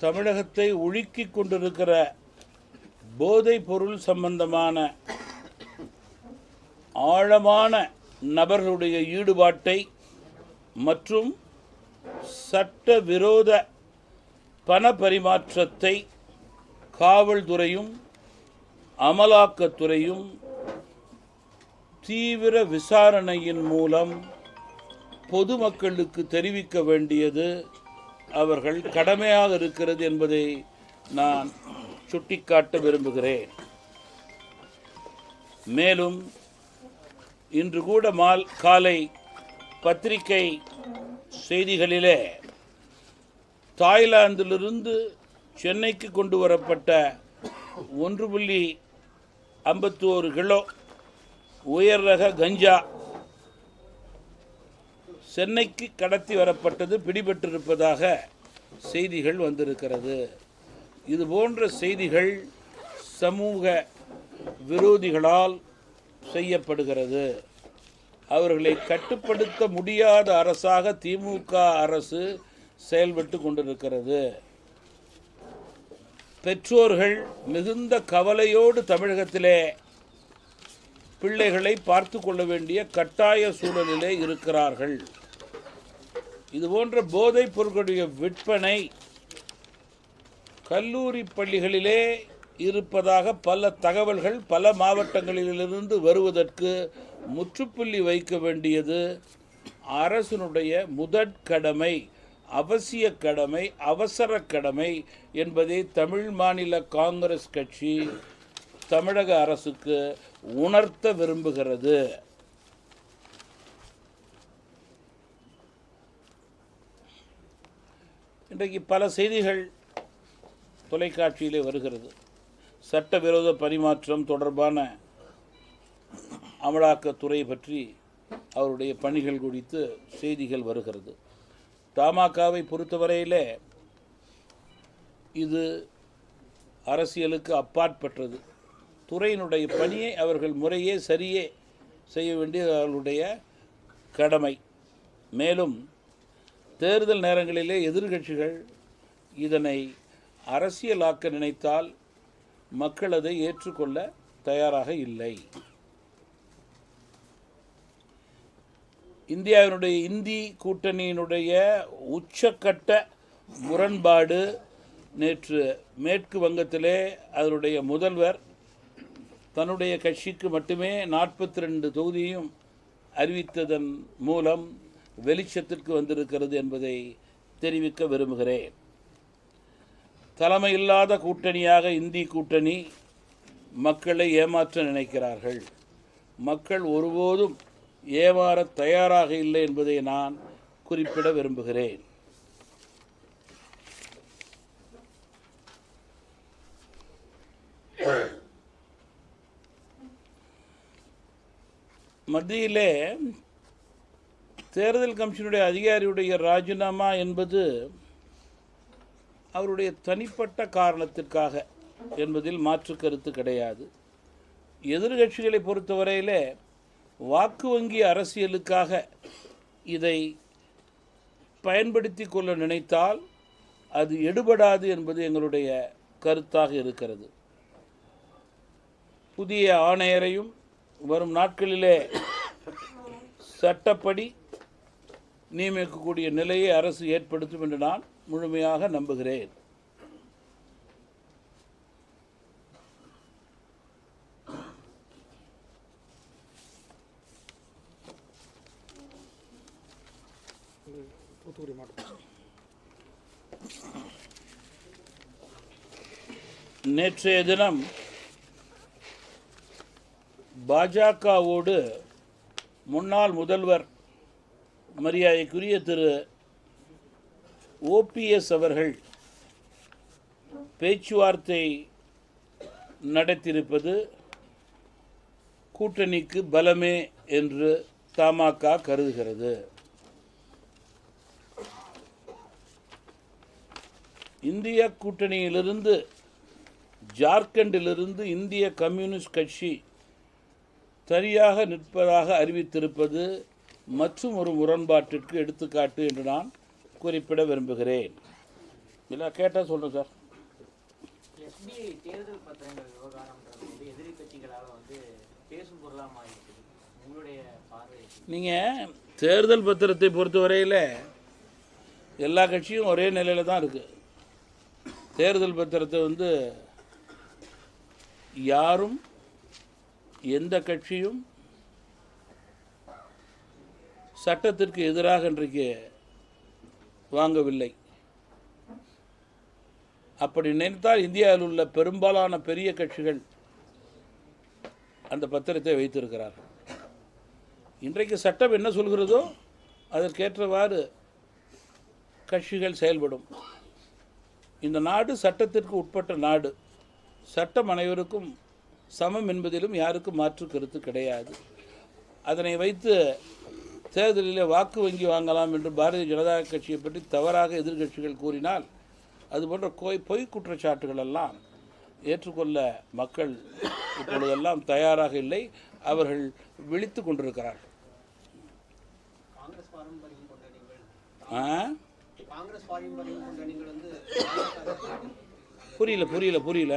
தமிழகத்தை உழுக்கிக் கொண்டிருக்கிற போதைப் பொருள் சம்பந்தமான ஆழமான நபர்களுடைய ஈடுபாட்டை மற்றும் சட்ட விரோத பண பரிமாற்றத்தை காவல்துறையும் அமலாக்கத்துறையும் தீவிர விசாரணையின் மூலம் பொதுமக்களுக்கு தெரிவிக்க வேண்டியது அவர்கள் கடமையாக இருக்கிறது என்பதை நான் சுட்டிக்காட்ட விரும்புகிறேன். மேலும் இன்று கூட மால் காலை பத்திரிகை செய்திகளிலே தாய்லாந்திலிருந்து சென்னைக்கு கொண்டு வரப்பட்ட ஒன்று புள்ளி ஐம்பத்தோரு கிலோ உயர் ரக கஞ்சா சென்னைக்கு கடத்தி வரப்பட்டது பிடிபட்டிருப்பதாக செய்திகள் வந்திருக்கிறது. இது போன்ற செய்திகள் சமூக விரோதிகளால் செய்யப்படுகிறது. அவர்களை கட்டுப்படுத்த முடியாத அரசாக திமுக அரசு செயல்பட்டு கொண்டிருக்கிறது. பெற்றோர்கள் மிகுந்த கவலையோடு தமிழகத்திலே பிள்ளைகளை பார்த்து கொள்ள வேண்டிய கட்டாய சூழலிலே இருக்கிறார்கள். இது போன்ற போதைப் பொருட்களுடைய விற்பனை கல்லூரி பள்ளிகளிலே இருப்பதாக பல தகவல்கள் பல மாவட்டங்களிலிருந்து வருவதற்கு முற்றுப்புள்ளி வைக்க வேண்டியது அரசினுடைய முதற்கடமை அவசிய கடமை அவசர கடமை என்பதை தமிழ் மாநில காங்கிரஸ் கட்சி தமிழக அரசுக்கு உணர்த்த விரும்புகிறது. இன்றைக்கு பல செய்திகள் தொலைக்காட்சியிலே வருகிறது. சட்டவிரோத பரிமாற்றம் தொடர்பான அமலாக்கத்துறை பற்றி அவருடைய பணிகள் குறித்து செய்திகள் வருகிறது. தமாகவை பொறுத்தவரையிலே இது அரசியலுக்கு அப்பாற்பட்டது. துறையினுடைய பணியை அவர்கள் முறையே சரியே செய்ய வேண்டியது அவர்களுடைய கடமை. மேலும் தேர்தல் நேரங்களிலே எதிர்க்கட்சிகள் இதனை அரசியலாக்க நினைத்தால் மக்கள் அதை ஏற்றுக்கொள்ள தயாராக இல்லை. இந்தியாவினுடைய இந்தி கூட்டணியினுடைய உச்சக்கட்ட முரண்பாடு நேற்று மேற்கு வங்கத்திலே அதனுடைய முதல்வர் தன்னுடைய கட்சிக்கு மட்டுமே நாற்பத்தி ரெண்டு தொகுதியும் அறிவித்ததன் மூலம் வெளிச்சத்திற்கு வந்திருக்கிறது என்பதை தெரிவிக்க விரும்புகிறேன். தலைமையில்லாத கூட்டணியாக இந்தி கூட்டணி மக்களை ஏமாற்ற நினைக்கிறார்கள். மக்கள் ஒருபோதும் ஏமாற தயாராக இல்லை என்பதை நான் குறிப்பிட விரும்புகிறேன். மத்தியிலே தேர்தல் கமிஷனுடைய அதிகாரியுடைய ராஜினாமா என்பது அவருடைய தனிப்பட்ட காரணத்திற்காக என்பதில் மாற்று கருத்து கிடையாது. எதிர்கட்சிகளை பொறுத்தவரையிலே வாக்கு வங்கி அரசியலுக்காக இதை பயன்படுத்தி கொள்ள நினைத்தால் அது எடுபடாது என்பது எங்களுடைய கருத்தாக இருக்கிறது. புதிய ஆணையரையும் வரும் நாட்களிலே சட்டப்படி நியமிக்கக்கூடிய நிலையை அரசு ஏற்படுத்தும் என்று நான் முழுமையாக நம்புகிறேன். தூத்துக்குடி மாவட்டம். நேற்றைய தினம் பாஜகவோடு முன்னாள் முதல்வர் மரியாதைக்குரிய திரு ஓபிஎஸ் அவர்கள் பேச்சுவார்த்தை நடத்தியிருப்பது கூட்டணிக்கு பலமே என்று தமாக கருதுகிறது. இந்திய கூட்டணியிலிருந்து ஜார்க்கண்டிலிருந்து இந்திய கம்யூனிஸ்ட் கட்சி சரியாக நிற்பதாக அறிவித்திருப்பது மற்றும் ஒரு முரண்பாட்டிற்கு எடுத்துக்காட்டு என்று நான் குறிப்பிட விரும்புகிறேன். இல்லை கேட்டால் சொல்கிறேன் சார். எஸ்பிஐ தேர்தல் பத்திரங்கள் விவகாரம்ன்றது வந்து எதிரி கட்சிகளால் வந்து பேசும் பொருளாக மாறிடுது உங்களுடைய பார்வை எப்படி? நீங்கள் தேர்தல் பத்திரத்தை பொறுத்தவரையில் எல்லா கட்சியும் ஒரே நிலையில் தான் இருக்குது தேர்தல் பத்திரத்தை வந்து யாரும் எந்த கட்சியும் சட்டத்திற்கு எதிராக இன்றைக்கு வாங்கவில்லை. அப்படி நினைத்தால் இந்தியாவில் உள்ள பெரும்பாலான பெரிய கட்சிகள் அந்த பத்திரத்தை வைத்திருக்கிறார்கள். இன்றைக்கு சட்டம் என்ன சொல்கிறதோ அதற்கேற்றவாறு கட்சிகள் செயல்படும். இந்த நாடு சட்டத்திற்கு உட்பட்ட நாடு. சட்டம் அனைவருக்கும் சமம் என்பதிலும் யாருக்கும் மாற்று கருத்து கிடையாது. அதனை வைத்து தேர்தலில் வாக்கு வங்கி வாங்கலாம் என்று பாரதிய ஜனதா கட்சியை பற்றி தவறாக எதிர்க்கட்சிகள் கூறினால் அதுபோன்ற கோய் பொய் குற்றச்சாட்டுகள் எல்லாம் ஏற்றுக்கொள்ள மக்கள் இப்பொழுதெல்லாம் தயாராக இல்லை. அவர்கள் விழித்து கொண்டிருக்கிறார்கள். புரியல புரியல புரியல.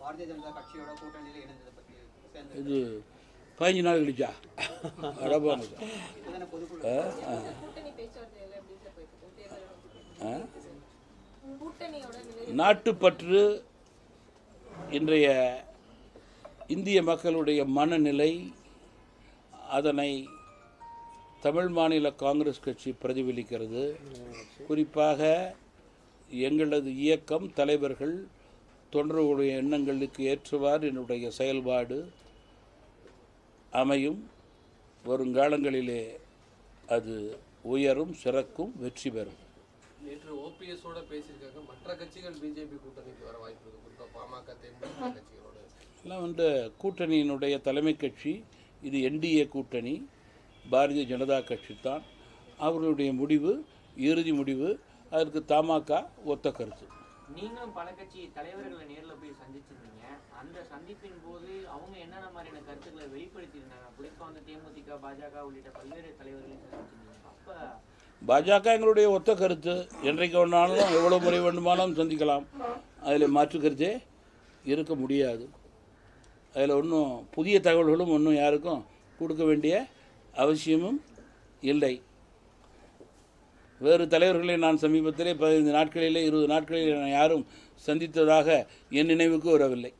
பாரதிய ஜனதா கட்சியோட கூட்டணியில் இணைந்ததை இது பதினஞ்சு நாள் கழிச்சா? அடப்பாங்க சார் நாட்டுப்பற்று இன்றைய இந்திய மக்களுடைய மனநிலை அதனை தமிழ் மாநில காங்கிரஸ் கட்சி பிரதிபலிக்கிறது. குறிப்பாக எங்களது இயக்கம் தலைவர்கள் தொண்டர்களுடைய எண்ணங்களுக்கு ஏற்றவாறு என்னுடைய செயல்பாடு அமையும். வருங்காலங்களிலே அது உயரும் சிறக்கும் வெற்றி பெறும். நேற்று ஓபிஎஸோட பேசியிருக்காங்க. மற்ற கட்சிகள் பிஜேபி கூட்டணிக்கு வர வாய்ப்பு இருக்கு. குறிப்பா பாமக தேமுதிக கட்சிகளோட. எல்லாம் வந்து கூட்டணியினுடைய தலைமை கட்சி. இது என்டிஏ கூட்டணி. பாரதிய ஜனதா கட்சி தான். அவர்களுடைய முடிவு இறுதி முடிவு. அதற்கு தமாக ஒத்த கருத்து. நீங்களும் பல கட்சி தலைவர்களை நேரில் போய் சந்திச்சிருந்தீங்க. அந்த சந்திப்பின் போது அவங்க என்னென்ன மாதிரியான கருத்துக்களை வெளிப்படுத்தியிருந்தாங்க? குறிப்பாக வந்து தேமுதிக பாஜக உள்ளிட்ட பல்வேறு தலைவர்களையும் சந்திச்சிருந்தீங்க. அப்போ பாஜக எங்களுடைய ஒத்த கருத்து. என்றைக்கு வேணாலும் எவ்வளோ முறை வேண்டுமானாலும் சந்திக்கலாம். அதில் மாற்று கருத்தே இருக்க முடியாது. அதில் ஒன்றும் புதிய தகவல்களும் ஒன்றும் யாருக்கும் கொடுக்க வேண்டிய அவசியமும் இல்லை. வேறு தலைவர்களை நான் சமீபத்திலே பதினைந்து நாட்களிலே இருபது நாட்களில் நான் யாரும் சந்தித்ததாக என் நினைவுக்கு வரவில்லை.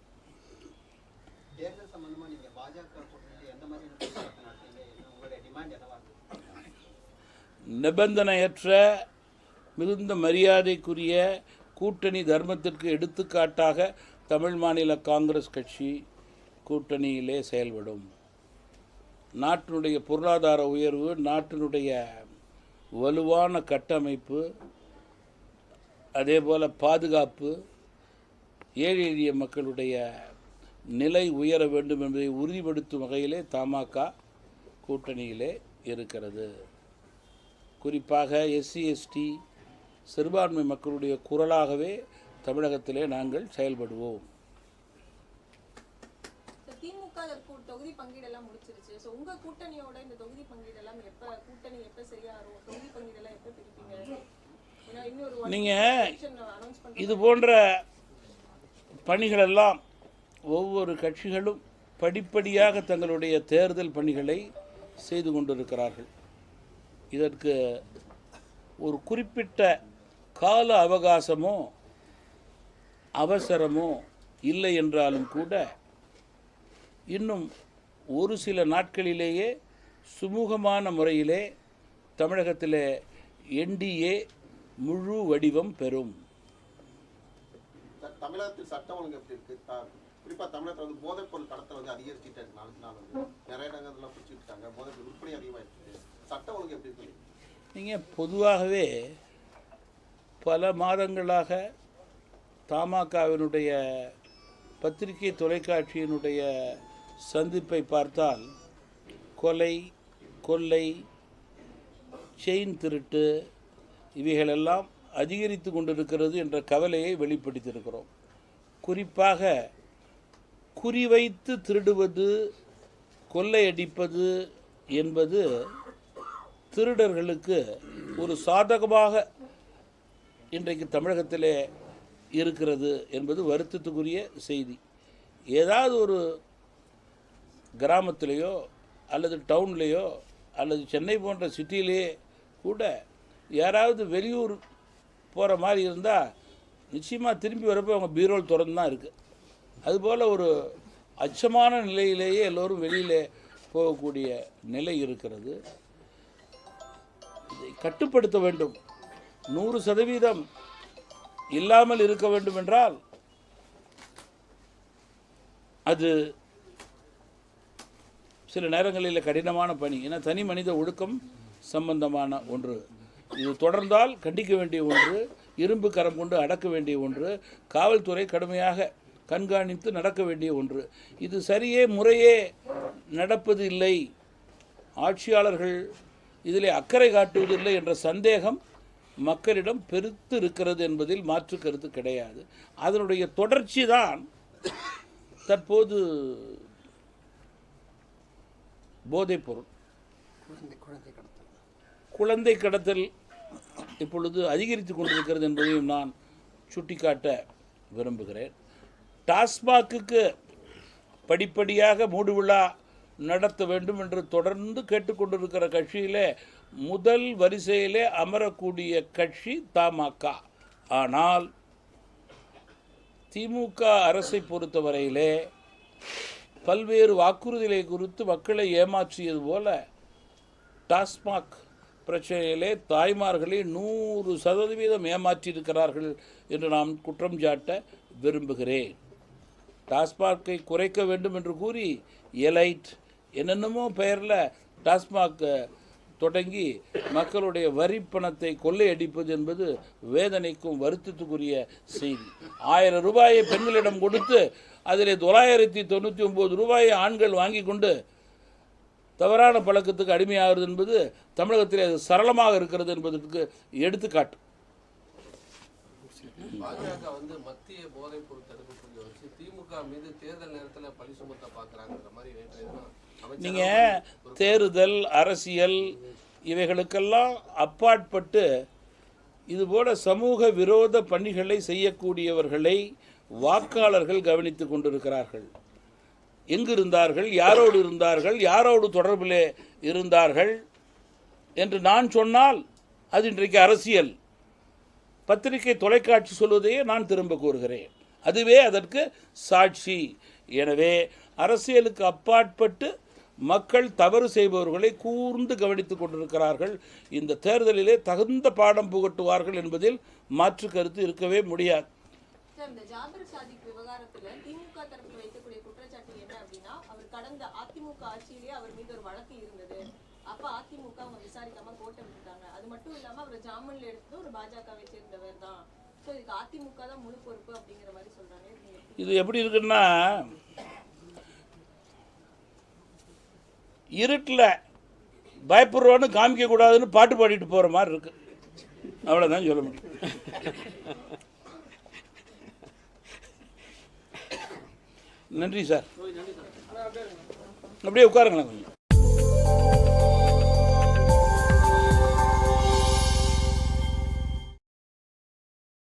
நிபந்தனையற்ற மிகுந்த மரியாதைக்குரிய கூட்டணி தர்மத்திற்கு எடுத்துக்காட்டாக தமிழ் மாநில காங்கிரஸ் கட்சி கூட்டணியிலே செயல்படும். நாட்டினுடைய பொருளாதார உயர்வு நாட்டினுடைய வலுவான கட்டமைப்பு அதேபோல் பாதுகாப்பு ஏழை எளிய மக்களுடைய நிலை உயர வேண்டும் என்பதை உறுதிப்படுத்தும் வகையிலே தமாக கூட்டணியிலே இருக்கிறது. குறிப்பாக எஸ்சி எஸ்டி சிறுபான்மை மக்களுடைய குரலாகவே தமிழகத்திலே நாங்கள் செயல்படுவோம். ஒரு தொகுதி பங்கீடெல்லாம் முடிச்சிருச்சு. ஸோ உங்க கூட்டணியோட இந்த தொகுதி பங்கீடெல்லாம் எப்ப கூட்டணி எப்ப சரியாகும்? தொகுதி பங்கீடெல்லாம் எப்ப பிரிப்பீங்க? நீங்க இது போன்ற பணிகளெல்லாம் ஒவ்வொரு கட்சிகளும் படிப்படியாக தங்களுடைய தேர்தல் பணிகளை செய்து கொண்டிருக்கிறார்கள். இதற்கு ஒரு குறிப்பிட்ட கால அவகாசமோ அவசரமோ இல்லை என்றாலும் கூட இன்னும் ஒரு சில நாட்களிலேயே சுமூகமான முறையிலே தமிழகத்திலே என்டிஏ முழு வடிவம் பெறும். தமிழகத்தில் சட்டம் ஒழுங்கு எப்படி இருக்கு? த- குறிப்பா தமிழகத்துல வந்து போதைப் பொருள் கடத்தல் வந்து அதிகரிச்சுட்டே நாளுக்கு நாள் வந்து. நிறைய இடங்கள்ல பிடிச்சிட்டு இருக்காங்க போதைப் பொருள் விற்பனை அதிகமாயிட்டு சட்டம் ஒழுங்கு எப்படி இருக்கு? நீங்கள் பொதுவாகவே பல மாதங்களாக தமாகவினுடைய பத்திரிகை தொலைக்காட்சியினுடைய சந்திப்பை பார்த்தால் கொலை கொள்ளை செயின் திருட்டு இவைகளெல்லாம் அதிகரித்து கொண்டிருக்கிறது என்ற கவலையை வெளிப்படுத்தியிருக்கிறோம். குறிப்பாக குறிவைத்து திருடுவது கொள்ளையடிப்பது என்பது திருடர்களுக்கு ஒரு சாதகமாக இன்றைக்கு தமிழகத்திலே இருக்கிறது என்பது வருத்தத்துக்குரிய செய்தி. ஏதாவது ஒரு கிராமத்திலேயோ அல்லது டவுன்லேயோ அல்லது சென்னை போன்ற சிட்டியிலேயே கூட யாராவது வெளியூர் போகிற மாதிரி இருந்தால் நிச்சயமாக திரும்பி வரப்போ அவங்க பீரோல் திறந்து தான் இருக்குது அதுபோல் ஒரு அச்சமான நிலையிலேயே எல்லோரும் வெளியிலே போகக்கூடிய நிலை இருக்கிறது. இதை கட்டுப்படுத்த வேண்டும். நூறு சதவீதம் இல்லாமல் இருக்க வேண்டும் என்றால் அது சில நேரங்களில் கடினமான பணி. ஏன்னா தனி மனித ஒழுக்கம் சம்பந்தமான ஒன்று. இது தொடர்ந்தால் கண்டிக்க வேண்டிய ஒன்று இரும்பு கரம் கொண்டு அடக்க வேண்டிய ஒன்று காவல்துறை கடுமையாக கண்காணித்து நடக்க வேண்டிய ஒன்று. இது சரியே முறையே நடப்பது இல்லை. ஆட்சியாளர்கள் இதில் அக்கறை காட்டுவதில்லை என்ற சந்தேகம் மக்களிடம் பெருத்து இருக்கிறது என்பதில் மாற்று கருத்து கிடையாது. அதனுடைய தொடர்ச்சி தான் தற்போது போதைப்பொருள். குழந்தை கடத்தல். இப்பொழுது அதிகரித்து கொண்டிருக்கிறது என்பதையும் நான் சுட்டிக்காட்ட விரும்புகிறேன். டாஸ்மாக்குக்கு படிப்படியாக மூடு விழா நடத்த வேண்டும் என்று தொடர்ந்து கேட்டுக்கொண்டிருக்கிற கட்சியிலே முதல் வரிசையிலே அமரக்கூடிய கட்சி தமாக. ஆனால் திமுக அரசை பொறுத்தவரையிலே பல்வேறு வாக்குறுதிகளை குறித்து மக்களை ஏமாற்றியது போல டாஸ்மாக் பிரச்சனையிலே தாய்மார்களை நூறு சதவீதம் ஏமாற்றியிருக்கிறார்கள் என்று நான் குற்றம் சாட்ட விரும்புகிறேன். டாஸ்மாகை குறைக்க வேண்டும் என்று கூறி எலைட் என்னென்னமோ பெயரில் டாஸ்மாக் தொடங்கி மக்களுடைய வரி பணத்தை கொள்ளையடிப்பது என்பது வேதனைக்கும் வருத்தத்துக்குரிய செய்தி. ஆயிரம் ரூபாயை பெண்களிடம் கொடுத்து அதில் தொள்ளாயிரத்தி தொண்ணூற்றி ஒம்பது ரூபாயை ஆண்கள் வாங்கி கொண்டு தவறான பழக்கத்துக்கு அடிமையாகிறது என்பது தமிழகத்தில் அது சரளமாக இருக்கிறது என்பதற்கு எடுத்துக்காட்டு. பாஜக வந்து மத்திய போதைப் பொருள் தடுப்பு பிரிவை வச்சு திமுக மீது தேர்தல் நேரத்துல பழி சுமத்த பாக்குறாங்கிற மாதிரி நீங்கள் தேர்தல் அரசியல் இவைகளுக்கெல்லாம் அப்பாற்பட்டு இதுபோல சமூக விரோத பணிகளை செய்யக்கூடியவர்களை வாக்காளர்கள் கவனித்து கொண்டிருக்கிறார்கள். எங்கு இருந்தார்கள் யாரோடு இருந்தார்கள்? யாரோடு தொடர்பிலே இருந்தார்கள்? என்று நான் சொன்னால் அது இன்றைக்கு அரசியல். பத்திரிகை தொலைக்காட்சி சொல்வதையே நான் திரும்ப கூறுகிறேன். அதுவே அதற்கு சாட்சி. எனவே அரசியலுக்கு அப்பாற்பட்டு மக்கள் தவறு செய்பவர்களை கூர்ந்து கவனித்துக் கொண்டிருக்கிறார்கள். இந்த தேர்தலிலே தகுந்த பாடம் புகட்டுவார்கள் என்பதில் மாற்று கருத்து இருக்கவே முடியாது. சார் இந்த ஜாபர் சாதிக் விவகாரத்துல திமுக தரப்பு வைக்கக்கூடிய குற்றச்சாட்டு என்ன அப்படின்னா அவர் கடந்த அதிமுக ஆட்சியிலேயே அவர் மீது ஒரு வழக்கு இருந்தது. அப்ப அதிமுக அவங்க விசாரிக்காம கோட்டை விட்டுட்டாங்க. அது மட்டும் இல்லாம அவர் ஜாமீன்ல எடுத்தது ஒரு பாஜகவை சேர்ந்தவர் தான். சோ இதுக்கு அதிமுக தான் முழு பொறுப்பு அப்படிங்கிற மாதிரி சொல்றாங்க. இது எப்படி இருக்குன்னா இருட்டில் பயப்படுறோன்னு காமிக்க கூடாதுன்னு பாட்டு பாடிட்டு போகிற மாதிரி இருக்கு. அவ்வளோதான் சொல்ல முடியும். நன்றி சார். அப்படியே உட்காருங்களேன் கொஞ்சம்.